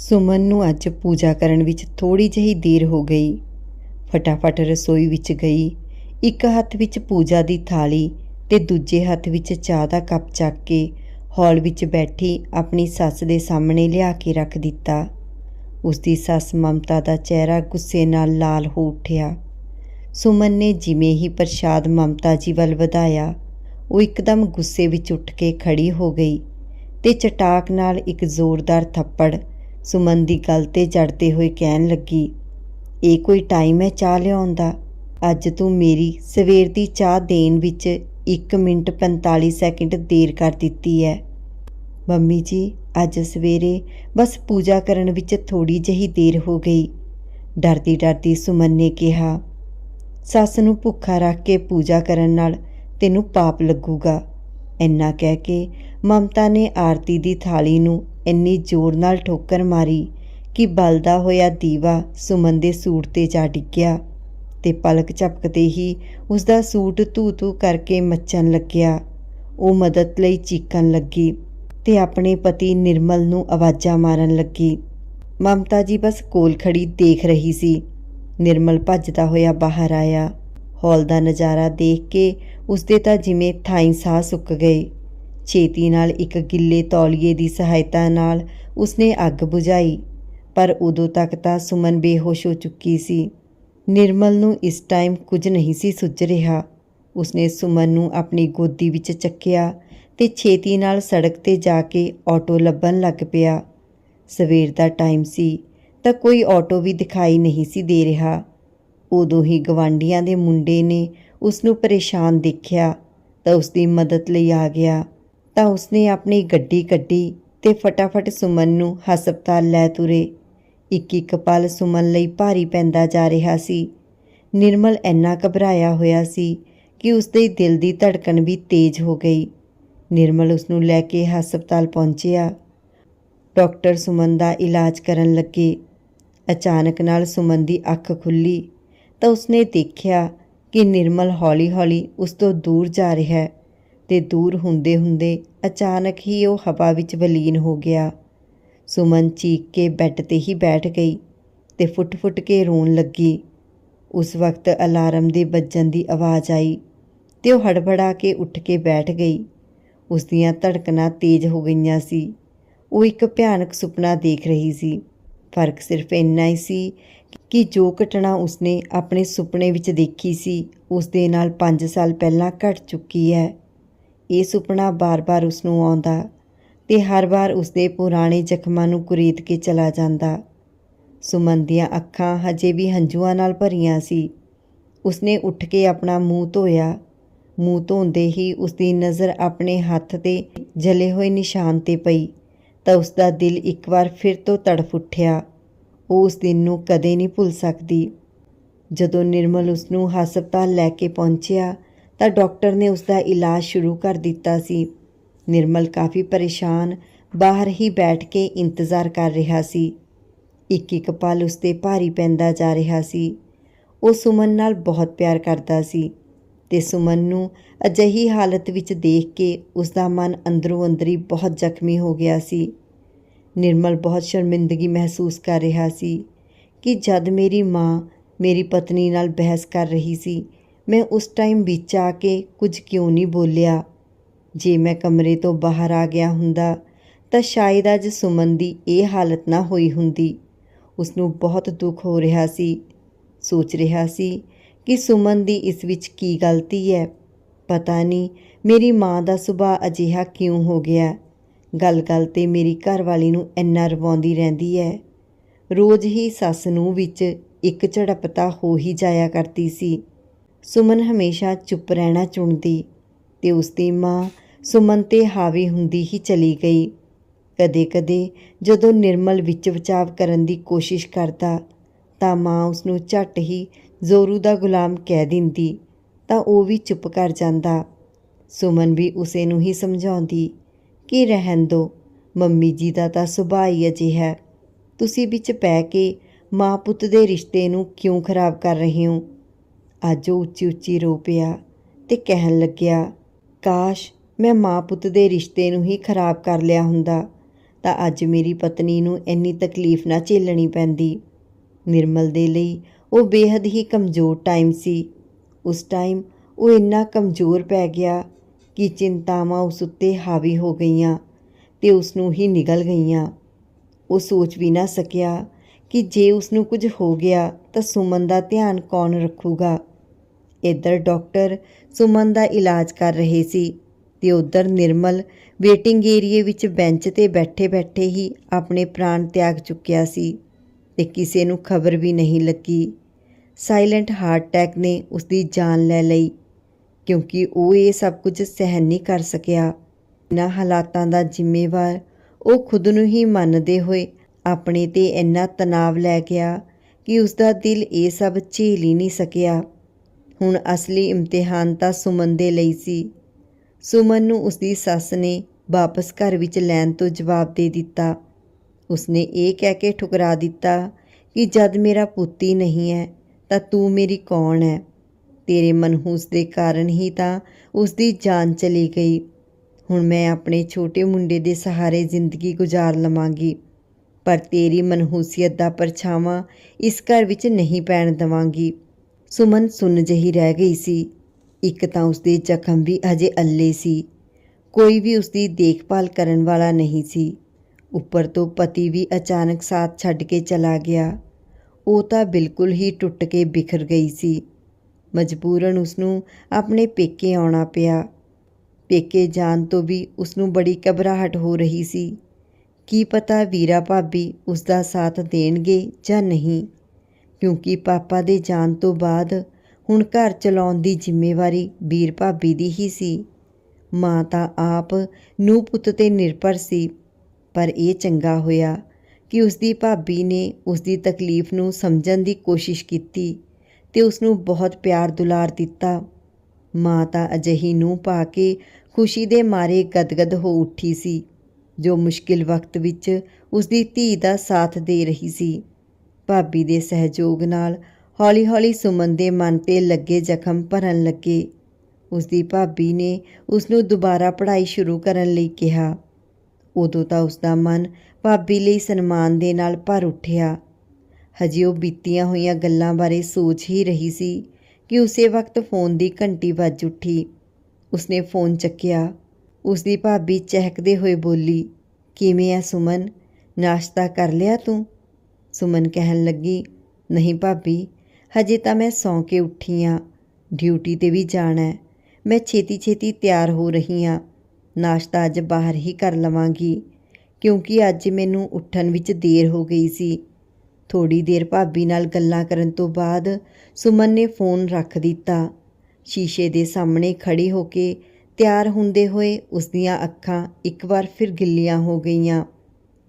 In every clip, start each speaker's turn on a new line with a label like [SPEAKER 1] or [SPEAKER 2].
[SPEAKER 1] ਸੁਮਨ ਨੂੰ ਅੱਜ ਪੂਜਾ ਕਰਨ ਵਿੱਚ ਥੋੜੀ ਜਿਹੀ ਦੇਰ ਹੋ ਗਈ। ਫਟਾਫਟ ਰਸੋਈ ਵਿੱਚ ਗਈ। ਇੱਕ ਹੱਥ ਵਿੱਚ ਪੂਜਾ ਦੀ ਥਾਲੀ ਤੇ ਦੂਜੇ ਹੱਥ ਵਿੱਚ ਚਾਹ ਦਾ ਕੱਪ ਚੱਕ ਕੇ ਹਾਲ ਵਿੱਚ ਬੈਠੀ ਆਪਣੀ ਸੱਸ ਦੇ ਸਾਹਮਣੇ ਲਿਆ ਕੇ ਰੱਖ ਦਿੱਤਾ। ਉਸ ਦੀ ਸੱਸ ਮਮਤਾ ਦਾ ਚਿਹਰਾ ਗੁੱਸੇ ਨਾਲ ਲਾਲ ਹੋ ਉੱਠਿਆ। ਸੁਮਨ ਨੇ ਜਿਵੇਂ ਹੀ ਪ੍ਰਸ਼ਾਦ ਮਮਤਾ ਜੀ ਵੱਲ ਵਧਾਇਆ, ਉਹ ਇੱਕਦਮ ਗੁੱਸੇ ਵਿੱਚ ਉੱਠ ਕੇ ਖੜੀ ਹੋ ਗਈ ਤੇ ਚਟਾਕ ਨਾਲ ਇੱਕ ਜ਼ੋਰਦਾਰ ਥੱਪੜ ਸੁਮਨ ਦੀ ਗੱਲ ਤੇ ਜੜਦੇ ਹੋਏ ਕਹਿਣ ਲੱਗੀ, ਇਹ ਕੋਈ ਟਾਈਮ ਹੈ ਚਾਹ ਲਿਆਉਣ ਦਾ? ਅੱਜ ਤੂੰ ਮੇਰੀ ਸਵੇਰ ਦੀ ਚਾਹ ਦੇਣ ਵਿੱਚ 1 ਮਿੰਟ 45 ਸੈਕਿੰਡ ਦੇਰ ਕਰ ਦਿੱਤੀ ਹੈ। ਮੰਮੀ ਜੀ, ਅੱਜ ਸਵੇਰੇ ਬਸ ਪੂਜਾ ਕਰਨ ਵਿੱਚ ਥੋੜੀ ਜਿਹੀ ਦੇਰ ਹੋ ਗਈ। ਡਰਦੀ ਡਰਦੀ ਸੁਮਨ ਨੇ ਕਿਹਾ, ਸੱਸ ਨੂੰ ਭੁੱਖਾ ਰੱਖ ਕੇ ਪੂਜਾ ਕਰਨ ਨਾਲ ਤੈਨੂੰ ਪਾਪ ਲੱਗੂਗਾ। ਇੰਨਾ ਕਹਿ ਕੇ ਮਮਤਾ ਨੇ ਆਰਤੀ ਦੀ ਥਾਲੀ ਨੂੰ ਇੰਨੀ ਜ਼ੋਰ ਨਾਲ ਠੋਕਰ ਮਾਰੀ ਕਿ ਬਲਦਾ ਹੋਇਆ ਦੀਵਾ ਸੁਮਨ ਦੇ ਸੂਟ ਤੇ ਜਾ ਡਿੱਗਿਆ ਤੇ ਪਲਕ ਝਪਕਦੇ ਹੀ ਉਸ ਦਾ ਸੂਟ ਧੂ ਧੂ ਕਰਕੇ ਮੱਚਣ ਲੱਗਿਆ। ਉਹ ਮਦਦ ਲਈ ਚੀਕਣ ਲੱਗੀ ਤੇ ਆਪਣੇ ਪਤੀ ਨਿਰਮਲ ਨੂੰ ਆਵਾਜ਼ਾਂ ਮਾਰਨ ਲੱਗੀ। ਮਮਤਾ ਜੀ ਬਸ ਕੋਲ ਖੜੀ ਦੇਖ ਰਹੀ ਸੀ। ਨਿਰਮਲ ਭੱਜਦਾ ਹੋਇਆ ਬਾਹਰ ਆਇਆ। ਹਾਲ ਦਾ ਨਜ਼ਾਰਾ ਦੇਖ ਕੇ ਉਸਦੇ ਤਾਂ ਜਿਵੇਂ ਥਾਈਂ ਸਾਹ ਸੁੱਕ ਗਏ ਛੇਤੀ ਨਾਲ ਇੱਕ ਗਿੱਲੇ ਤੌਲੀਏ ਦੀ ਸਹਾਇਤਾ ਨਾਲ ਉਸਨੇ ਅੱਗ ਬੁਝਾਈ। ਪਰ ਉਦੋਂ ਤੱਕ ਤਾਂ ਸੁਮਨ ਬੇਹੋਸ਼ ਹੋ ਚੁੱਕੀ ਸੀ। ਨਿਰਮਲ ਨੂੰ ਇਸ ਟਾਈਮ ਕੁਝ ਨਹੀਂ ਸੀ ਸੁੱਝ ਰਿਹਾ। ਉਸਨੇ ਸੁਮਨ ਨੂੰ ਆਪਣੀ ਗੋਦੀ ਵਿੱਚ ਚੱਕਿਆ ਤੇ ਛੇਤੀ ਨਾਲ ਸੜਕ ਤੇ ਜਾ ਕੇ ਆਟੋ ਲੱਭਣ ਲੱਗ ਪਿਆ। ਸਵੇਰ ਦਾ ਟਾਈਮ ਸੀ ਤਾਂ ਕੋਈ ਆਟੋ ਵੀ ਦਿਖਾਈ ਨਹੀਂ ਸੀ ਦੇ ਰਿਹਾ। ਉਦੋਂ ਹੀ ਗਵਾਂਡੀਆਂ ਦੇ ਮੁੰਡੇ ਨੇ ਉਸ ਨੂੰ ਪਰੇਸ਼ਾਨ ਦੇਖਿਆ ਤਾਂ ਉਸ ਦੀ ਮਦਦ ਲਈ ਆ ਗਿਆ। ਤਾਂ ਉਸਨੇ ਆਪਣੀ ਗੱਡੀ ਕੱਢੀ ਤੇ ਫਟਾਫਟ ਸੁਮਨ ਨੂੰ ਹਸਪਤਾਲ ਲੈ ਤੁਰੇ। ਇੱਕ ਇੱਕ ਪਲ ਸੁਮਨ ਲਈ ਭਾਰੀ ਪੈਂਦਾ ਜਾ ਰਿਹਾ ਸੀ। ਨਿਰਮਲ ਇੰਨਾ ਘਬਰਾਇਆ ਹੋਇਆ ਸੀ ਕਿ ਉਸਦੇ ਦਿਲ ਦੀ ਧੜਕਣ ਵੀ ਤੇਜ਼ ਹੋ ਗਈ। ਨਿਰਮਲ ਉਸ ਨੂੰ ਲੈ ਕੇ ਹਸਪਤਾਲ ਪਹੁੰਚਿਆ। ਡਾਕਟਰ ਸੁਮਨ ਦਾ ਇਲਾਜ ਕਰਨ ਲੱਗੇ। ਅਚਾਨਕ ਨਾਲ ਸੁਮਨ ਦੀ ਅੱਖ ਖੁੱਲੀ ਤਾਂ ਉਸਨੇ ਦੇਖਿਆ ਕਿ ਨਿਰਮਲ ਹੌਲੀ-ਹੌਲੀ ਉਸ ਤੋਂ ਦੂਰ ਜਾ ਰਿਹਾ ਹੈ। ਤੇ ਦੂਰ ਹੁੰਦੇ ਹੁੰਦੇ ਅਚਾਨਕ ਹੀ ਉਹ ਹਵਾ ਵਿੱਚ ਵਲੀਨ ਹੋ ਗਿਆ। ਸੁਮਨ ਚੀਕ ਕੇ ਬੈੱਡ ਤੇ ਹੀ ਬੈਠ ਗਈ ਤੇ ਫੁੱਟ-ਫੁੱਟ ਕੇ ਰੋਣ ਲੱਗੀ। ਉਸ ਵਕਤ ਅਲਾਰਮ ਦੇ ਵੱਜਣ ਦੀ ਆਵਾਜ਼ ਆਈ ਤੇ ਉਹ ਹੜਬੜਾ ਕੇ ਉੱਠ ਕੇ ਬੈਠ ਗਈ। ਉਸ ਦੀਆਂ ਧੜਕਣਾਂ ਤੇਜ਼ ਹੋ ਗਈਆਂ ਸੀ। ਉਹ ਇੱਕ ਭਿਆਨਕ ਸੁਪਨਾ ਦੇਖ ਰਹੀ ਸੀ। ਫ਼ਰਕ ਸਿਰਫ ਇੰਨਾ ਹੀ ਸੀ ਕਿ ਜੋ ਘਟਨਾ ਉਸਨੇ ਆਪਣੇ ਸੁਪਨੇ ਵਿੱਚ ਦੇਖੀ ਸੀ, ਉਸ ਦੇ ਨਾਲ 5 ਸਾਲ ਪਹਿਲਾਂ ਘਟ ਚੁੱਕੀ ਹੈ। ਇਹ ਸੁਪਨਾ ਬਾਰ-ਬਾਰ ਉਸ ਨੂੰ ਆਉਂਦਾ ਤੇ ਹਰ ਵਾਰ ਉਸਦੇ ਪੁਰਾਣੇ ਜ਼ਖਮਾਂ ਨੂੰ ਕੁਰੀਤ ਕੇ ਚਲਾ ਜਾਂਦਾ। ਸੁਮਨ ਦੀਆਂ ਅੱਖਾਂ ਹਜੇ ਵੀ ਹੰਝੂਆਂ ਨਾਲ ਭਰੀਆਂ ਸੀ। ਉਸਨੇ ਉੱਠ ਕੇ ਆਪਣਾ ਮੂੰਹ ਧੋਇਆ। ਮੂੰਹ ਧੋਂਦੇ ਹੀ ਉਸਦੀ ਨਜ਼ਰ ਆਪਣੇ ਹੱਥ ਤੇ ਜਲੇ ਹੋਏ ਨਿਸ਼ਾਨ ਤੇ ਪਈ ਤਾਂ ਉਸਦਾ ਦਿਲ ਇੱਕ ਵਾਰ ਫਿਰ ਤੋਂ ਤੜਫ ਉੱਠਿਆ। ਉਹ ਉਸ ਦਿਨ ਨੂੰ ਕਦੇ ਨਹੀਂ ਭੁੱਲ ਸਕਦੀ। ਜਦੋਂ ਨਿਰਮਲ ਉਸ ਨੂੰ ਹਸਪਤਾਲ ਲੈ ਕੇ ਪਹੁੰਚਿਆ ਤਾਂ ਡਾਕਟਰ ਨੇ ਉਸ ਦਾ ਇਲਾਜ ਸ਼ੁਰੂ ਕਰ ਦਿੱਤਾ ਸੀ। ਨਿਰਮਲ ਕਾਫੀ ਪਰੇਸ਼ਾਨ, ਬਾਹਰ ਹੀ ਬੈਠ ਕੇ ਇੰਤਜ਼ਾਰ ਕਰ ਰਿਹਾ ਸੀ। ਇੱਕ ਇੱਕ ਪਲ ਉਸ ਤੇ ਭਾਰੀ ਪੈਂਦਾ ਜਾ ਰਿਹਾ ਸੀ। ਉਹ ਸੁਮਨ ਨਾਲ ਬਹੁਤ ਪਿਆਰ ਕਰਦਾ ਸੀ ਤੇ ਸੁਮਨ ਨੂੰ ਅਜਿਹੀ ਹਾਲਤ ਵਿੱਚ ਦੇਖ ਕੇ ਉਸ ਦਾ ਮਨ ਅੰਦਰੋਂ ਅੰਦਰੀ ਬਹੁਤ ਜ਼ਖਮੀ ਹੋ ਗਿਆ ਸੀ। ਨਿਰਮਲ ਬਹੁਤ ਸ਼ਰਮਿੰਦਗੀ ਮਹਿਸੂਸ ਕਰ ਰਿਹਾ ਸੀ ਕਿ ਜਦ ਮੇਰੀ ਮਾਂ ਮੇਰੀ ਪਤਨੀ ਨਾਲ ਬਹਿਸ ਕਰ ਰਹੀ ਸੀ ਮੈਂ ਉਸ ਟਾਈਮ ਵਿੱਚ ਆ ਕੇ ਕੁਝ ਕਿਉਂ ਨਹੀਂ ਬੋਲਿਆ। ਜੇ ਮੈਂ ਕਮਰੇ ਤੋਂ ਬਾਹਰ ਆ ਗਿਆ ਹੁੰਦਾ, ਤਾਂ ਸ਼ਾਇਦ ਅੱਜ ਸੁਮਨ ਦੀ ਇਹ ਹਾਲਤ ਨਾ ਹੋਈ ਹੁੰਦੀ। ਉਸ ਨੂੰ ਬਹੁਤ ਦੁੱਖ ਹੋ ਰਿਹਾ ਸੀ। ਸੋਚ ਰਿਹਾ ਸੀ ਕਿ ਸੁਮਨ ਦੀ ਇਸ ਵਿੱਚ ਕੀ ਗਲਤੀ ਹੈ। ਪਤਾ ਨਹੀਂ ਮੇਰੀ ਮਾਂ ਦਾ ਸੁਭਾਅ ਅਜਿਹਾ ਕਿਉਂ ਹੋ ਗਿਆ। ਗੱਲ-ਗੱਲ ਤੇ ਮੇਰੀ ਘਰਵਾਲੀ ਨੂੰ ਇੰਨਾ ਰਵਾਉਂਦੀ ਰਹਿੰਦੀ ਹੈ। ਰੋਜ਼ ਹੀ ਸੱਸ ਨੂੰ ਵਿੱਚ ਇੱਕ ਝੜਪਤਾ ਹੋ ਹੀ ਜਾਇਆ ਕਰਦੀ ਸੀ। ਸੁਮਨ ਹਮੇਸ਼ਾ ਚੁੱਪ ਰਹਿਣਾ ਚੁਣਦੀ ਤੇ ਉਸ ਦੀ ਮਾਂ ਸੁਮਨ ਤੇ ਹਾਵੀ ਹੁੰਦੀ ਹੀ ਚਲੀ ਗਈ। ਕਦੇ-ਕਦੇ ਜਦੋਂ ਨਿਰਮਲ ਵਿੱਚ ਵਿਚਾਵ ਕਰਨ ਦੀ ਕੋਸ਼ਿਸ਼ ਕਰਦਾ, ਤਾਂ ਮਾਂ ਉਸ ਨੂੰ ਝੱਟ ਹੀ ਜ਼ੋਰੂ ਦਾ ਗੁਲਾਮ ਕਹਿ ਦਿੰਦੀ, ਤਾਂ ਉਹ ਵੀ ਚੁੱਪ ਕਰ ਜਾਂਦਾ। ਸੁਮਨ ਵੀ ਉਸੇ ਨੂੰ ਹੀ ਸਮਝਾਉਂਦੀ, ਕਿ ਰਹਿਣ ਦੋ, ਮੰਮੀ ਜੀ ਦਾ ਤਾਂ ਸੁਭਾਅ ਹੀ ਅਜਿਹਾ ਹੈ। ਤੁਸੀਂ ਵਿੱਚ ਪੈ ਕੇ ਮਾਂ ਪੁੱਤ ਦੇ ਰਿਸ਼ਤੇ ਨੂੰ ਕਿਉਂ ਖਰਾਬ ਕਰ ਰਹੇ ਹੋ? ਅੱਜ ਉਹ ਉੱਚੀ ਉੱਚੀ ਰੋ ਪਿਆ ਤੇ ਕਹਿਣ ਲੱਗਿਆ, ਕਾਸ਼ ਮੈਂ ਮਾਂ ਪੁੱਤ ਦੇ ਰਿਸ਼ਤੇ ਨੂੰ ਹੀ ਖਰਾਬ ਕਰ ਲਿਆ ਹੁੰਦਾ, ਤਾਂ ਅੱਜ ਮੇਰੀ ਪਤਨੀ ਨੂੰ ਇੰਨੀ ਤਕਲੀਫ ਨਾ ਝੇਲਣੀ ਪੈਂਦੀ। ਨਿਰਮਲ ਦੇ ਲਈ ਉਹ ਬੇਹੱਦ ਹੀ ਕਮਜ਼ੋਰ ਟਾਈਮ ਸੀ। ਉਸ ਟਾਈਮ ਉਹ ਇੰਨਾ ਕਮਜ਼ੋਰ ਪੈ ਗਿਆ ਕਿ ਚਿੰਤਾਵਾਂ ਉਸ ਉੱਤੇ ਹਾਵੀ ਹੋ ਗਈਆਂ ਤੇ ਉਸ ਨੂੰ ਹੀ ਨਿਗਲ ਗਈਆਂ। ਉਹ ਸੋਚ ਵੀ ਨਾ ਸਕਿਆ ਕਿ ਜੇ ਉਸ ਨੂੰ ਕੁਝ ਹੋ ਗਿਆ ਤਾਂ ਸੁਮਨ ਦਾ ਧਿਆਨ ਕੌਣ ਰੱਖੂਗਾ। ਇੱਧਰ ਡਾਕਟਰ ਸੁਮਨ ਦਾ ਇਲਾਜ ਕਰ ਰਹੇ ਸੀ ਤੇ ਉੱਧਰ ਨਿਰਮਲ ਵੇਟਿੰਗ ਏਰੀਏ ਵਿੱਚ ਬੈਂਚ ਤੇ ਬੈਠੇ-ਬੈਠੇ ਹੀ ਆਪਣੇ ਪ੍ਰਾਣ ਤਿਆਗ ਚੁੱਕਿਆ ਸੀ ਤੇ ਕਿਸੇ ਨੂੰ ਖਬਰ ਵੀ ਨਹੀਂ ਲੱਗੀ। ਸਾਇਲੈਂਟ ਹਾਰਟ ਅਟੈਕ ਨੇ ਉਸ ਦੀ ਜਾਨ ਲੈ ਲਈ ਕਿਉਂਕਿ ਉਹ ਇਹ ਸਭ ਕੁਝ ਸਹਿਨ ਨਹੀਂ ਕਰ ਸਕਿਆ। ਇਹਨਾਂ ਹਾਲਾਤਾਂ ਦਾ ਜ਼ਿੰਮੇਵਾਰ ਉਹ ਖੁਦ ਨੂੰ ਹੀ ਮੰਨਦੇ ਹੋਏ ਆਪਣੇ ਤੇ ਇੰਨਾ ਤਣਾਅ ਲੈ ਗਿਆ ਕਿ ਉਸ ਦਾ ਦਿਲ ਇਹ ਸਭ ਝੇਲ ਹੀ ਨਹੀਂ ਸਕਿਆ। ਹੁਣ ਅਸਲੀ ਇਮਤਿਹਾਨ ਤਾਂ ਸੁਮਨ ਦੇ ਲਈ ਸੀ। ਸੁਮਨ ਨੂੰ ਉਸਦੀ ਸੱਸ ਨੇ ਵਾਪਸ ਘਰ ਵਿੱਚ ਲੈਣ ਤੋਂ ਜਵਾਬ ਦੇ ਦਿੱਤਾ। ਉਸਨੇ ਇਹ ਕਹਿ ਕੇ ਠੁਕਰਾ ਦਿੱਤਾ ਕਿ ਜਦ ਮੇਰਾ ਪੁੱਤੀ ਨਹੀਂ ਹੈ ਤਾਂ ਤੂੰ ਮੇਰੀ ਕੌਣ ਹੈ? ਤੇਰੇ ਮਨਹੂਸ ਦੇ ਕਾਰਨ ਹੀ ਤਾਂ ਉਸਦੀ ਜਾਨ ਚਲੀ ਗਈ। ਹੁਣ ਮੈਂ ਆਪਣੇ ਛੋਟੇ ਮੁੰਡੇ ਦੇ ਸਹਾਰੇ ਜ਼ਿੰਦਗੀ ਗੁਜ਼ਾਰ ਲਵਾਂਗੀ। ਪਰ ਤੇਰੀ ਮਨਹੂਸੀਅਤ ਦਾ ਪਰਛਾਵਾਂ ਇਸ ਘਰ ਵਿੱਚ ਨਹੀਂ ਪੈਣ ਦਵਾਂਗੀ। ਸੁਮਨ ਸੁੰਨ ਜਹੀ ਰਹਿ ਗਈ ਸੀ। ਇੱਕ ਤਾਂ ਉਸਦੇ ਜ਼ਖਮ ਵੀ ਅਜੇ ਅੱਲੇ ਸੀ। ਕੋਈ ਵੀ ਉਸਦੀ ਦੇਖਭਾਲ ਕਰਨ ਵਾਲਾ ਨਹੀਂ ਸੀ। ਉੱਪਰ ਤੋਂ ਪਤੀ ਵੀ ਅਚਾਨਕ ਸਾਥ ਛੱਡ ਕੇ ਚਲਾ ਗਿਆ। ਉਹ ਤਾਂ ਬਿਲਕੁਲ ਹੀ ਟੁੱਟ ਕੇ ਬਿਖਰ ਗਈ ਸੀ। ਮਜਬੂਰਨ ਉਸਨੂੰ ਆਪਣੇ ਪੇਕੇ ਆਉਣਾ ਪਿਆ। ਪੇਕੇ ਜਾਣ ਤੋਂ ਵੀ ਉਸਨੂੰ ਬੜੀ ਘਬਰਾਹਟ ਹੋ ਰਹੀ ਸੀ। ਕੀ ਪਤਾ ਵੀਰਾ ਭਾਬੀ ਉਸ ਦਾ ਸਾਥ ਦੇਣਗੇ ਜਾਂ ਨਹੀਂ। ਕਿਉਂਕਿ ਪਾਪਾ ਦੇ ਜਾਣ ਤੋਂ ਬਾਅਦ ਹੁਣ ਘਰ ਚਲਾਉਣ ਦੀ ਜ਼ਿੰਮੇਵਾਰੀ ਵੀਰ ਭਾਬੀ ਦੀ ਹੀ ਸੀ। ਮਾਂ ਤਾਂ ਆਪ ਨੂੰ ਪੁੱਤ ਤੇ ਨਿਰਭਰ ਸੀ, ਪਰ ਇਹ ਚੰਗਾ ਹੋਇਆ ਕਿ ਉਸ ਦੀ ਭਾਬੀ ਨੇ ਉਸ ਦੀ ਤਕਲੀਫ ਨੂੰ ਸਮਝਣ ਦੀ ਕੋਸ਼ਿਸ਼ ਕੀਤੀ ਤੇ ਉਸ ਨੂੰ ਬਹੁਤ ਪਿਆਰ ਦੁਲਾਰ ਦਿੱਤਾ। ਮਾਂ ਤਾਂ ਅਜਿਹੀ ਨੂੰ ਪਾ ਕੇ ਖੁਸ਼ੀ ਦੇ ਮਾਰੇ ਗਦਗਦ ਹੋ ਉੱਠੀ ਸੀ, ਜੋ ਮੁਸ਼ਕਿਲ ਵਕਤ ਵਿੱਚ ਉਸ ਦੀ ਧੀ ਦਾ ਸਾਥ ਦੇ ਰਹੀ ਸੀ। ਭਾਬੀ ਦੇ ਸਹਿਯੋਗ ਨਾਲ ਹੌਲੀ-ਹੌਲੀ ਸੁਮਨ ਦੇ ਮਨ ਤੇ ਲੱਗੇ ਜ਼ਖਮ ਭਰਨ ਲੱਗੇ। ਉਸ ਦੀ ਭਾਬੀ ਨੇ ਉਸ ਨੂੰ ਦੁਬਾਰਾ ਪੜ੍ਹਾਈ ਸ਼ੁਰੂ ਕਰਨ ਲਈ ਕਿਹਾ। ਉਦੋਂ ਤਾਂ ਉਸ ਦਾ ਮਨ ਭਾਬੀ ਲਈ ਸਨਮਾਨ ਦੇ ਨਾਲ ਭਰ ਉੱਠਿਆ। ਹਜੇ ਉਹ ਬੀਤੀਆਂ ਹੋਈਆਂ ਗੱਲਾਂ ਬਾਰੇ ਸੋਚ ਹੀ ਰਹੀ ਸੀ ਕਿ ਉਸੇ ਵਕਤ ਫੋਨ ਦੀ ਘੰਟੀ ਵੱਜ ਉੱਠੀ। ਉਸਨੇ ਫੋਨ ਚੱਕਿਆ। ਉਸ ਦੀ ਭਾਬੀ ਚਹਿਕਦੇ ਹੋਏ ਬੋਲੀ, ਕਿਵੇਂ ਆ ਸੁਮਨ? ਨਾਸ਼ਤਾ ਕਰ ਲਿਆ ਤੂੰ? ਸੁਮਨ ਕਹਿਣ ਲੱਗੀ, ਨਹੀਂ ਭਾਬੀ, ਹਜੇ ਤਾਂ ਮੈਂ ਸੌਂ ਕੇ ਉੱਠੀ ਆ। ਡਿਊਟੀ ਤੇ ਵੀ ਜਾਣਾ ਹੈ। ਮੈਂ ਛੇਤੀ ਛੇਤੀ ਤਿਆਰ ਹੋ ਰਹੀ ਆ। ਨਾਸ਼ਤਾ ਅੱਜ ਬਾਹਰ ਹੀ ਕਰ ਲਵਾਂਗੀ, ਕਿਉਂਕਿ ਅੱਜ ਮੈਨੂੰ ਉੱਠਣ ਵਿੱਚ ਦੇਰ ਹੋ ਗਈ ਸੀ। ਥੋੜੀ ਦੇਰ ਭਾਬੀ ਨਾਲ ਗੱਲਾਂ ਕਰਨ ਤੋਂ ਬਾਅਦ ਸੁਮਨ ਨੇ ਫੋਨ ਰੱਖ ਦਿੱਤਾ। ਸ਼ੀਸ਼ੇ ਦੇ ਸਾਹਮਣੇ ਖੜੀ ਹੋ ਕੇ ਤਿਆਰ ਹੁੰਦੇ ਹੋਏ ਉਸ ਦੀਆਂ ਅੱਖਾਂ ਇੱਕ ਵਾਰ ਫਿਰ ਗਿੱਲੀਆਂ ਹੋ ਗਈਆਂ।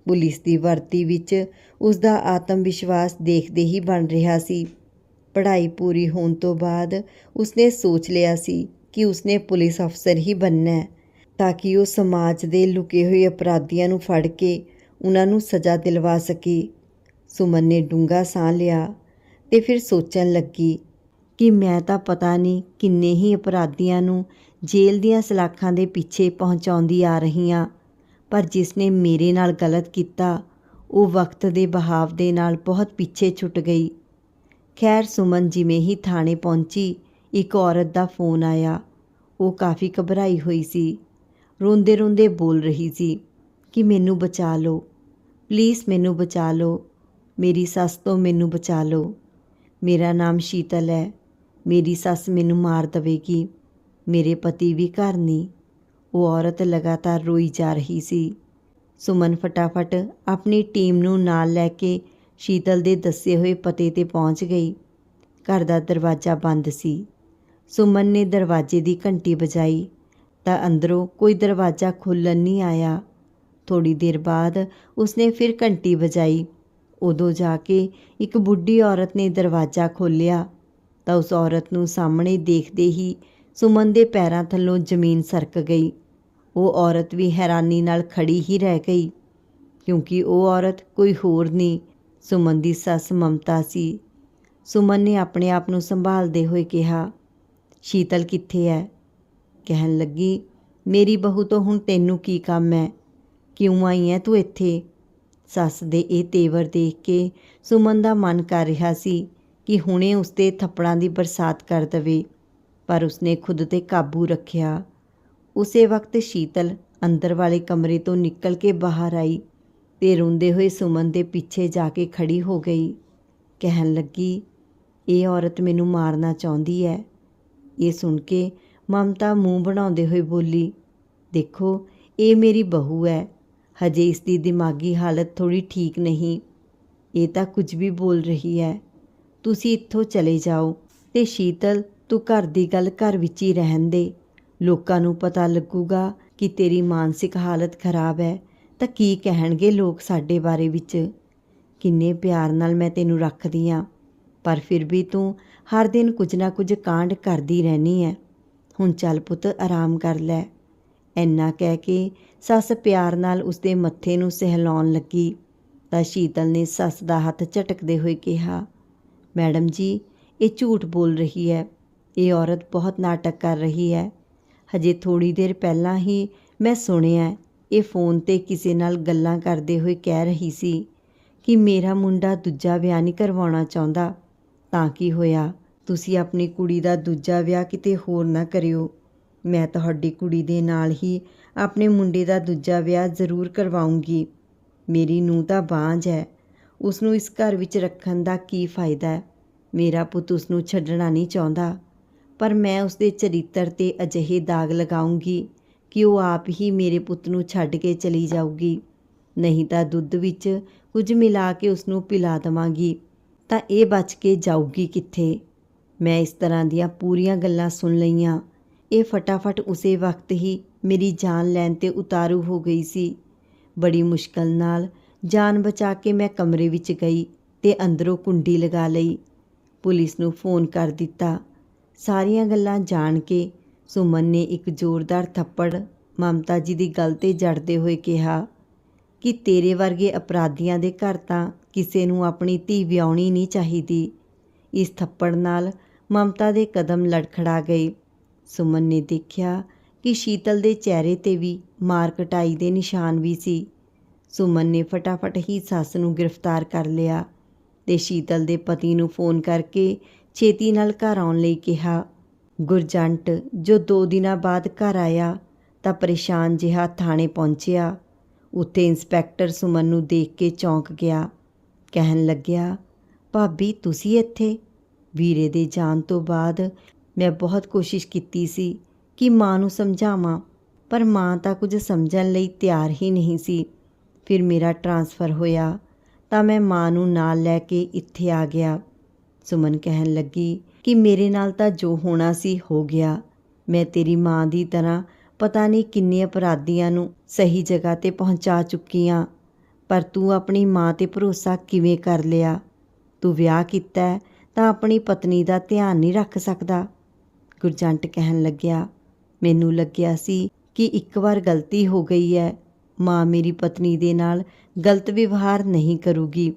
[SPEAKER 1] ਪੁਲਿਸ ਦੀ ਵਰਤੀ ਵਿੱਚ ਉਸ ਦਾ ਆਤਮ ਵਿਸ਼ਵਾਸ ਦੇਖਦੇ ਹੀ ਬਣ ਰਿਹਾ ਸੀ। ਪੜ੍ਹਾਈ ਪੂਰੀ ਹੋਣ ਤੋਂ ਬਾਅਦ ਉਸਨੇ ਸੋਚ ਲਿਆ ਸੀ ਕਿ ਉਸਨੇ ਪੁਲਿਸ ਅਫਸਰ ਹੀ ਬਣਨਾ ਹੈ, ਤਾਂ ਕਿ ਉਹ ਸਮਾਜ ਦੇ ਲੁਕੇ ਹੋਏ ਅਪਰਾਧੀਆਂ ਨੂੰ ਫੜ ਕੇ ਉਹਨਾਂ ਨੂੰ ਸਜ਼ਾ ਦਿਲਵਾ ਸਕੇ। ਸੁਮਨ ਨੇ ਡੂੰਘਾ ਸਾਹ ਲਿਆ ਤੇ ਫਿਰ ਸੋਚਣ ਲੱਗੀ ਕਿ ਮੈਂ ਤਾਂ ਪਤਾ ਨਹੀਂ ਕਿੰਨੇ ਹੀ ਅਪਰਾਧੀਆਂ ਨੂੰ ਜੇਲ੍ਹ ਦੀਆਂ ਸਲਾਖਾਂ ਦੇ ਪਿੱਛੇ ਪਹੁੰਚਾਉਂਦੀ ਆ ਰਹੀ ਹਾਂ। ਪਰ ਜਿਸ ਨੇ ਮੇਰੇ ਨਾਲ ਗਲਤ ਕੀਤਾ, ਉਹ ਵਕਤ ਦੇ ਬਹਾਵ ਦੇ ਨਾਲ ਬਹੁਤ ਪਿੱਛੇ ਛੁੱਟ ਗਈ। ਖੈਰ, ਸੁਮਨ ਜਿਵੇਂ ਹੀ ਥਾਣੇ ਪਹੁੰਚੀ, ਇੱਕ ਔਰਤ ਦਾ ਫੋਨ ਆਇਆ। ਉਹ ਕਾਫੀ ਘਬਰਾਈ ਹੋਈ ਸੀ। ਰੋਂਦੇ ਰੋਂਦੇ ਬੋਲ ਰਹੀ ਸੀ ਕਿ ਮੈਨੂੰ ਬਚਾ ਲਓ। ਪਲੀਜ਼, ਮੈਨੂੰ ਬਚਾ ਲਓ। ਮੇਰੀ ਸੱਸ ਤੋਂ ਮੈਨੂੰ ਬਚਾ ਲਓ। ਮੇਰਾ ਨਾਮ ਸ਼ੀਤਲ ਹੈ। ਮੇਰੀ ਸੱਸ ਮੈਨੂੰ ਮਾਰ ਦੇਵੇਗੀ। ਮੇਰੇ ਪਤੀ ਵੀ ਘਰ ਨਹੀਂ। ਉਹ ਔਰਤ ਲਗਾਤਾਰ ਰੋਈ ਜਾ ਰਹੀ ਸੀ। ਸੁਮਨ ਫਟਾਫਟ ਆਪਣੀ ਟੀਮ ਨੂੰ ਨਾਲ ਲੈ ਕੇ ਸ਼ੀਤਲ ਦੇ ਦੱਸੇ ਹੋਏ ਪਤੇ ਤੇ ਪਹੁੰਚ ਗਈ। ਘਰ ਦਾ ਦਰਵਾਜ਼ਾ ਬੰਦ ਸੀ। ਸੁਮਨ ਨੇ ਦਰਵਾਜ਼ੇ ਦੀ ਘੰਟੀ ਵਜਾਈ ਤਾਂ ਅੰਦਰੋਂ ਕੋਈ ਦਰਵਾਜ਼ਾ ਖੁੱਲ੍ਹਣ ਨਹੀਂ ਆਇਆ। ਥੋੜੀ ਦੇਰ ਬਾਅਦ ਉਸਨੇ ਫਿਰ ਘੰਟੀ ਵਜਾਈ। ਉਦੋਂ ਜਾ ਕੇ ਇੱਕ ਬੁੱਢੀ ਔਰਤ ਨੇ ਦਰਵਾਜ਼ਾ ਖੋਲ੍ਹਿਆ ਤਾਂ ਉਸ ਔਰਤ ਨੂੰ ਸਾਹਮਣੇ ਦੇਖਦੇ ਹੀ ਸੁਮਨ ਦੇ ਪੈਰਾਂ ਥੱਲੋਂ ਜ਼ਮੀਨ ਸਰਕ ਗਈ। ਉਹ ਔਰਤ ਵੀ ਹੈਰਾਨੀ ਨਾਲ ਖੜੀ ਹੀ ਰਹਿ ਗਈ। ਕਿਉਂਕਿ ਉਹ ਔਰਤ ਕੋਈ ਹੋਰ ਨਹੀਂ, ਸੁਮਨ ਦੀ ਸੱਸ ਮਮਤਾ ਸੀ। ਸੁਮਨ ਨੇ ਆਪਣੇ ਆਪ ਨੂੰ ਸੰਭਾਲਦੇ ਹੋਏ ਕਿਹਾ, ਸ਼ੀਤਲ ਕਿੱਥੇ ਹੈ ਕਹਿਣ ਲੱਗੀ, ਮੇਰੀ ਬਹੂ ਤੋਂ ਹੁਣ ਤੈਨੂੰ ਕੀ ਕੰਮ ਹੈ ਕਿਉਂ ਆਈ ਹੈ ਤੂੰ ਇੱਥੇ? ਸੱਸ ਦੇ ਇਹ ਤੇਵਰ ਦੇਖ ਕੇ ਸੁਮਨ ਦਾ ਮਨ ਕਰ ਰਿਹਾ ਸੀ ਕਿ ਹੁਣੇ ਉਸਤੇ ਥੱਪੜਾਂ ਦੀ ਬਰਸਾਤ ਕਰ ਦਵੇ। ਪਰ ਉਸਨੇ ਖੁਦ ਤੇ ਕਾਬੂ ਰੱਖਿਆ। ਉਸੇ ਵਕਤ ਸ਼ੀਤਲ ਅੰਦਰ ਵਾਲੇ ਕਮਰੇ ਤੋਂ ਨਿਕਲ ਕੇ ਬਾਹਰ ਆਈ ਤੇ ਰੋਂਦੇ ਹੋਏ ਸੁਮਨ ਦੇ ਪਿੱਛੇ ਜਾ ਕੇ ਖੜੀ ਹੋ ਗਈ। ਕਹਿਣ ਲੱਗੀ, ਇਹ ਔਰਤ ਮੈਨੂੰ ਮਾਰਨਾ ਚਾਹੁੰਦੀ ਹੈ ਇਹ ਸੁਣ ਕੇ ਮਮਤਾ ਮੂੰਹ ਬਣਾਉਂਦੇ ਹੋਏ ਬੋਲੀ, ਦੇਖੋ, ਇਹ ਮੇਰੀ ਬਹੂ ਹੈ ਹਜੇ ਇਸ ਦੀ ਦਿਮਾਗੀ ਹਾਲਤ ਥੋੜੀ ਠੀਕ ਨਹੀਂ। ਇਹ ਤਾਂ ਕੁਝ ਵੀ ਬੋਲ ਰਹੀ ਹੈ ਤੁਸੀਂ ਇੱਥੋਂ ਚਲੇ ਜਾਓ। ਤੇ ਸ਼ੀਤਲ ਤੂੰ ਘਰ ਦੀ ਗੱਲ ਘਰ ਵਿੱਚ ਹੀ ਰਹਿਣ ਦੇ। ਲੋਕਾਂ ਨੂੰ ਪਤਾ ਲੱਗੂਗਾ ਕਿ ਤੇਰੀ ਮਾਨਸਿਕ ਹਾਲਤ ਖਰਾਬ ਹੈ। ਤਾਂ ਕੀ ਕਹਿਣਗੇ ਲੋਕ ਸਾਡੇ ਬਾਰੇ ਵਿੱਚ? ਕਿੰਨੇ ਪਿਆਰ ਨਾਲ ਮੈਂ ਤੈਨੂੰ ਰੱਖਦੀ ਆ। ਪਰ ਫਿਰ ਵੀ ਤੂੰ ਹਰ ਦਿਨ ਕੁਝ ਨਾ ਕੁਝ ਕਾਂਡ ਕਰਦੀ ਰਹਿਨੀ ਹੈ ਹੁਣ ਚੱਲ ਪੁੱਤ, ਆਰਾਮ ਕਰ ਲੈ। ਐਨਾ ਕਹਿ ਕੇ ਸੱਸ ਪਿਆਰ ਨਾਲ ਉਸਦੇ ਮੱਥੇ ਨੂੰ ਸਹਿਲਾਉਣ ਲੱਗੀ। ਤਾਂ ਸ਼ੀਤਲ ਨੇ ਸੱਸ ਦਾ ਹੱਥ ਝਟਕਦੇ ਹੋਏ ਕਿਹਾ, ਮੈਡਮ ਜੀ, ਇਹ ਝੂਠ ਬੋਲ ਰਹੀ ਹੈ। ਇਹ ਔਰਤ ਬਹੁਤ ਨਾਟਕ ਕਰ ਰਹੀ ਹੈ। ਹਜੇ ਥੋੜੀ ਦੇਰ ਪਹਿਲਾਂ ਹੀ ਮੈਂ ਸੁਣਿਆ, ਇਹ ਫੋਨ ਤੇ ਕਿਸੇ ਨਾਲ ਗੱਲਾਂ ਕਰਦੇ ਹੋਏ ਕਹਿ ਰਹੀ ਸੀ ਕਿ ਮੇਰਾ ਮੁੰਡਾ ਦੂਜਾ ਵਿਆਹ ਨਹੀਂ ਕਰਵਾਉਣਾ ਚਾਹੁੰਦਾ। ਤਾਂ ਕੀ ਹੋਇਆ? ਤੁਸੀਂ ਆਪਣੀ ਕੁੜੀ ਦਾ ਦੂਜਾ ਵਿਆਹ ਕਿਤੇ ਹੋਰ ਨਾ ਕਰਿਓ। ਮੈਂ ਤੁਹਾਡੀ ਕੁੜੀ ਦੇ ਨਾਲ ਹੀ ਆਪਣੇ ਮੁੰਡੇ ਦਾ ਦੂਜਾ ਵਿਆਹ ਜ਼ਰੂਰ ਕਰਵਾਉਂਗੀ। ਮੇਰੀ ਨੂੰਹ ਤਾਂ ਬਾਂਝ ਹੈ। ਉਸ ਨੂੰ ਇਸ ਘਰ ਵਿੱਚ ਰੱਖਣ ਦਾ ਕੀ ਫਾਇਦਾ ਹੈ? ਮੇਰਾ ਪੁੱਤ ਉਸ ਨੂੰ ਛੱਡਣਾ ਨਹੀਂ ਚਾਹੁੰਦਾ। ਪਰ ਮੈਂ ਉਸ ਦੇ ਚਰਿੱਤਰ ਤੇ ਅਜਿਹੇ ਦਾਗ ਲਗਾਉਂਗੀ ਕਿ ਉਹ ਆਪ ਹੀ ਮੇਰੇ ਪੁੱਤ ਨੂੰ ਛੱਡ ਕੇ ਚਲੀ ਜਾਊਗੀ। ਨਹੀਂ ਤਾਂ ਦੁੱਧ ਵਿੱਚ ਕੁਝ ਮਿਲਾ ਕੇ ਉਸ ਨੂੰ ਪਿਲਾ ਦਵਾਂਗੀ। ਤਾਂ ਇਹ ਬਚ ਕੇ ਜਾਊਗੀ ਕਿੱਥੇ? ਮੈਂ ਇਸ ਤਰ੍ਹਾਂ ਦੀਆਂ ਪੂਰੀਆਂ ਗੱਲਾਂ ਸੁਣ ਲਈਆਂ। ਇਹ ਫਟਾਫਟ ਉਸੇ ਵਕਤ ਹੀ ਮੇਰੀ ਜਾਨ ਲੈਣ ਤੇ ਉਤਾਰੂ ਹੋ ਗਈ ਸੀ। ਬੜੀ ਮੁਸ਼ਕਲ ਨਾਲ ਜਾਨ ਬਚਾ ਕੇ ਮੈਂ ਕਮਰੇ ਵਿੱਚ ਗਈ ਤੇ ਅੰਦਰੋਂ ਕੁੰਡੀ ਲਗਾ ਲਈ। ਪੁਲਿਸ ਨੂੰ ਫੋਨ ਕਰ ਦਿੱਤਾ। ਸਾਰੀਆਂ ਗੱਲਾਂ ਜਾਣ ਕੇ ਸੁਮਨ ਨੇ ਇੱਕ ਜ਼ੋਰਦਾਰ ਥੱਪੜ ਮਮਤਾ ਜੀ ਦੀ ਗੱਲ ਤੇ ਜੜਦੇ ਹੋਏ ਕਿਹਾ ਕਿ ਤੇਰੇ ਵਰਗੇ ਅਪਰਾਧੀਆਂ ਦੇ ਘਰ ਤਾਂ ਕਿਸੇ ਨੂੰ ਆਪਣੀ ਧੀ ਵਿਆਉਣੀ ਨਹੀਂ ਚਾਹੀਦੀ। ਇਸ ਥੱਪੜ ਨਾਲ ਮਮਤਾ ਦੇ ਕਦਮ ਲੜਖੜਾ ਗਏ। ਸੁਮਨ ਨੇ ਦੇਖਿਆ ਕਿ ਸ਼ੀਤਲ ਦੇ ਚਿਹਰੇ ਤੇ ਵੀ ਮਾਰ ਕਟਾਈ ਦੇ ਨਿਸ਼ਾਨ ਵੀ ਸੀ। ਸੁਮਨ ਨੇ ਫਟਾਫਟ ਹੀ ਸੱਸ ਨੂੰ ਗ੍ਰਿਫਤਾਰ ਕਰ ਲਿਆ ਤੇ ਸ਼ੀਤਲ ਦੇ ਪਤੀ ਨੂੰ ਫੋਨ ਕਰਕੇ ਛੇਤੀ ਨਾਲ ਘਰ ਆਉਣ ਲਈ ਕਿਹਾ। ਗੁਰਜੰਟ ਜੋ ਦੋ ਦਿਨਾਂ ਬਾਅਦ ਘਰ ਆਇਆ, ਤਾਂ ਪਰੇਸ਼ਾਨ ਜਿਹਾ ਥਾਣੇ ਪਹੁੰਚਿਆ। ਉੱਥੇ ਇੰਸਪੈਕਟਰ ਸੁਮਨ ਨੂੰ ਦੇਖ ਕੇ ਚੌਂਕ ਗਿਆ। ਕਹਿਣ ਲੱਗਿਆ, ਭਾਬੀ, ਤੁਸੀਂ ਇੱਥੇ? ਵੀਰੇ ਦੇ ਜਾਣ ਤੋਂ ਬਾਅਦ ਮੈਂ ਬਹੁਤ ਕੋਸ਼ਿਸ਼ ਕੀਤੀ ਸੀ ਕਿ ਮਾਂ ਨੂੰ ਸਮਝਾਵਾਂ, ਪਰ ਮਾਂ ਤਾਂ ਕੁਝ ਸਮਝਣ ਲਈ ਤਿਆਰ ਹੀ ਨਹੀਂ ਸੀ। ਫਿਰ ਮੇਰਾ ਟਰਾਂਸਫਰ ਹੋਇਆ, ਤਾਂ ਮੈਂ ਮਾਂ ਨੂੰ ਨਾਲ ਲੈ ਕੇ ਇੱਥੇ ਆ ਗਿਆ। ਸੁਮਨ ਕਹਿਣ ਲੱਗੀ ਕਿ ਮੇਰੇ ਨਾਲ ਤਾਂ ਜੋ ਹੋਣਾ ਸੀ ਹੋ ਗਿਆ। ਮੈਂ ਤੇਰੀ ਮਾਂ ਦੀ ਤਰ੍ਹਾਂ ਪਤਾ ਨਹੀਂ ਕਿੰਨੇ ਅਪਰਾਧੀਆਂ ਨੂੰ ਸਹੀ ਜਗ੍ਹਾ ਤੇ ਪਹੁੰਚਾ ਚੁੱਕੀ ਆਂ, ਪਰ ਤੂੰ ਆਪਣੀ ਮਾਂ ਤੇ ਭਰੋਸਾ ਕਿਵੇਂ ਕਰ ਲਿਆ? ਤੂੰ ਵਿਆਹ ਕੀਤਾ ਤਾਂ ਆਪਣੀ ਪਤਨੀ ਦਾ ਧਿਆਨ ਨਹੀਂ ਰੱਖ ਸਕਦਾ। ਗੁਰਜੰਟ ਕਹਿਣ ਲੱਗਿਆ, ਮੈਨੂੰ ਲੱਗਿਆ ਸੀ ਕਿ ਇੱਕ ਵਾਰ ਗਲਤੀ ਹੋ ਗਈ ਹੈ। ਮਾਂ ਮੇਰੀ ਪਤਨੀ ਦੇ ਨਾਲ ਗਲਤ ਵਿਵਹਾਰ ਨਹੀਂ ਕਰੂਗੀ,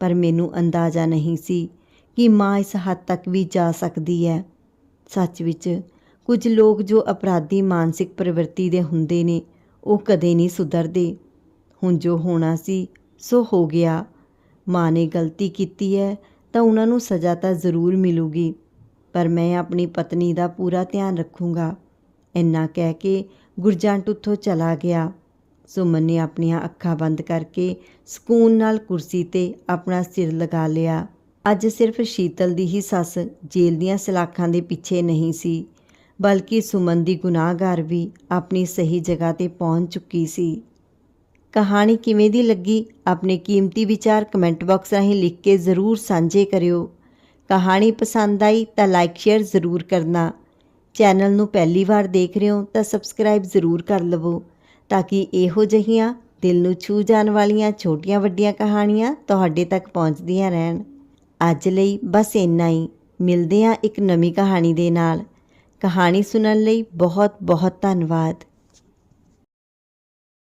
[SPEAKER 1] ਪਰ ਮੈਨੂੰ ਅੰਦਾਜ਼ਾ ਨਹੀਂ ਸੀ ਕਿ ਮਾਂ ਇਸ ਹੱਦ ਤੱਕ ਵੀ ਜਾ ਸਕਦੀ ਹੈ। ਸੱਚ ਵਿੱਚ ਕੁਝ ਲੋਕ ਜੋ ਅਪਰਾਧੀ ਮਾਨਸਿਕ ਪ੍ਰਵਿਰਤੀ ਦੇ ਹੁੰਦੇ ਨੇ, ਉਹ ਕਦੇ ਨਹੀਂ ਸੁਧਰਦੇ। ਹੁਣ ਜੋ ਹੋਣਾ ਸੀ, ਸੋ ਹੋ ਗਿਆ। ਮਾਂ ਨੇ ਗਲਤੀ ਕੀਤੀ ਹੈ, ਤਾਂ ਉਹਨਾਂ ਨੂੰ ਸਜ਼ਾ ਤਾਂ ਜ਼ਰੂਰ ਮਿਲੂਗੀ। ਪਰ ਮੈਂ ਆਪਣੀ ਪਤਨੀ ਦਾ ਪੂਰਾ ਧਿਆਨ ਰੱਖੂੰਗਾ। ਇੰਨਾ ਕਹਿ ਕੇ ਗੁਰਜੰਟ ਉੱਥੋਂ ਚਲਾ ਗਿਆ। ਸੁਮਨ ਨੇ ਆਪਣੀਆਂ ਅੱਖਾਂ ਬੰਦ ਕਰਕੇ ਸਕੂਨ ਨਾਲ ਕੁਰਸੀ ਤੇ ਆਪਣਾ ਸਿਰ ਲਗਾ ਲਿਆ। ਅੱਜ ਸਿਰਫ ਸ਼ੀਤਲ ਦੀ ਹੀ ਸੱਸ ਜੇਲ੍ਹ ਦੀਆਂ ਸਲਾਖਾਂ ਦੇ ਪਿੱਛੇ ਨਹੀਂ ਸੀ, ਬਲਕਿ ਸੁਮਨ ਦੀ ਗੁਨਾਹਗਾਰ ਵੀ ਆਪਣੀ ਸਹੀ ਜਗ੍ਹਾ ਤੇ ਪਹੁੰਚ ਚੁੱਕੀ ਸੀ। ਕਹਾਣੀ ਕਿਵੇਂ ਦੀ ਲੱਗੀ, ਆਪਣੇ ਕੀਮਤੀ ਵਿਚਾਰ ਕਮੈਂਟ ਬਾਕਸ ਰਾਹੀਂ ਲਿਖ ਕੇ ਜ਼ਰੂਰ ਸਾਂਝੇ ਕਰਿਓ। ਕਹਾਣੀ ਪਸੰਦ ਆਈ ਤਾਂ ਲਾਈਕ, ਸ਼ੇਅਰ ਜ਼ਰੂਰ ਕਰਨਾ। ਚੈਨਲ ਨੂੰ ਪਹਿਲੀ ਵਾਰ ਦੇਖ ਰਹੇ ਹੋ ਤਾਂ ਸਬਸਕ੍ਰਾਈਬ ਜ਼ਰੂਰ ਕਰ ਲਵੋ, ਤਾਂ ਕਿ ਇਹੋ ਜਿਹੀਆਂ ਦਿਲ ਨੂੰ ਛੂ ਜਾਣ ਵਾਲੀਆਂ ਛੋਟੀਆਂ ਵੱਡੀਆਂ ਕਹਾਣੀਆਂ ਤੁਹਾਡੇ ਤੱਕ ਪਹੁੰਚਦੀਆਂ ਰਹਿਣ। ਅੱਜ ਲਈ ਬਸ ਇੰਨਾ ਹੀ। ਮਿਲਦੇ ਹਾਂ ਇੱਕ ਨਵੀਂ ਕਹਾਣੀ ਦੇ ਨਾਲ। ਕਹਾਣੀ ਸੁਣਨ ਲਈ ਬਹੁਤ ਬਹੁਤ ਧੰਨਵਾਦ।